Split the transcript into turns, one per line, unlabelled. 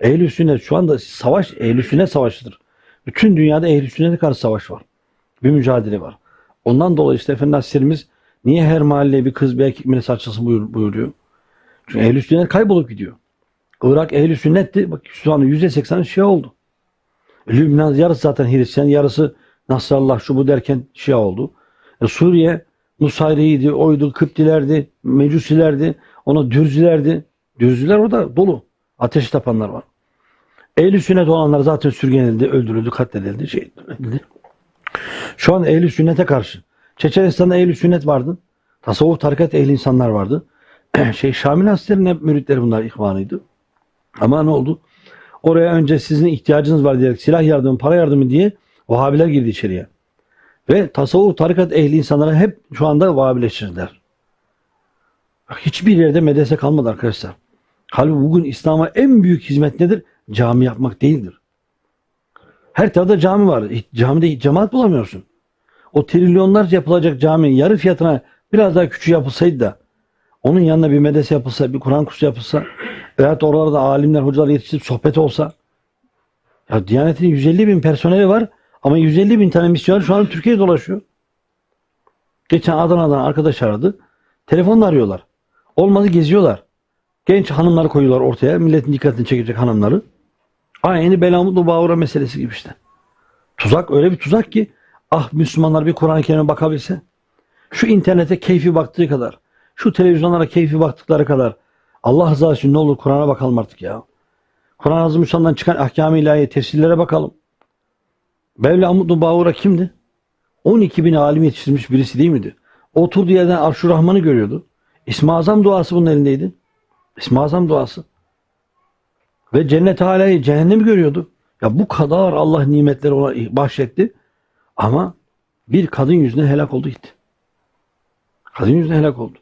Ehl-i sünnet şu anda savaş ehl-i sünnet savaşıdır. Bütün dünyada ehl-i sünnete karşı savaş var. Bir mücadele var. Ondan dolayı işte Efendi Hazretlerimiz niye her mahalleye bir kız bir erkek milleti açılsın buyur, buyuruyor. Çünkü ehl-i sünnet kaybolup gidiyor. Irak ehl-i sünnetti. Bak şu anda %80'i Şia oldu. Lübnan yarısı zaten Hristiyan, yarısı Nasrallah şu bu derken Şia oldu. E, Suriye Nusayri'ydi, oydu, Kıptilerdi, Mecusilerdi, ona Dürzülerdi. Dürzüler orada dolu. Ateş tapanlar var. Ehl-i sünnet olanlar zaten sürgün edildi, öldürüldü, katledildi, şey edildi. Şu an ehl-i sünnete karşı. Çeçenistan'da ehl-i sünnet vardı. Tasavvuf tarikat ehli insanlar vardı. şey Şamil Hasretler'in hep müritleri bunlar ihvanıydı. Ama ne oldu? Oraya önce sizin ihtiyacınız var diyerek silah yardımı, para yardımı diye Vahabiler girdi içeriye. Ve tasavvuf tarikat ehli insanlara hep şu anda Vahabileştirdiler. Hiçbir yerde medrese kalmadı arkadaşlar. Halbuki bugün İslam'a en büyük hizmet nedir? Cami yapmak değildir. Her tarafta cami var. Camide cemaat bulamıyorsun. O trilyonlarca yapılacak cami yarı fiyatına biraz daha küçük yapılsaydı da onun yanına bir medrese yapılsa, bir Kur'an kursu yapılsa veyahut oralarda alimler, hocalar yetiştirip sohbet olsa ya Diyanet'in 150 bin personeli var ama 150 bin tane misyoner şu an Türkiye'de dolaşıyor. Geçen Adana'dan arkadaş aradı. Telefonla arıyorlar. Olmadı geziyorlar. Genç hanımları koyuyorlar ortaya. Milletin dikkatini çekecek hanımları. Aynı Belamutlu Bağura meselesi gibi işte. Tuzak öyle bir tuzak ki ah Müslümanlar bir Kur'an-ı Kerim'e bakabilse. Şu internete keyfi baktığı kadar. Şu televizyonlara keyfi baktıkları kadar. Allah rızası için ne olur Kur'an'a bakalım artık ya. Kur'an-ı Azimüşşan'dan çıkan ahkam-ı ilahiye tefsirlere bakalım. Mevlamutlu Bağura kimdi? 12 bin alim yetiştirmiş birisi değil miydi? Oturduğu yerden Arşur Rahman'ı görüyordu. İsmi Azam duası bunun elindeydi. İsmi Azam duası. Ve cennet alayı cehennemi görüyordu. Ya bu kadar Allah nimetleri ona bahşetti. Ama bir kadın yüzüne helak oldu gitti. Kadın yüzüne helak oldu.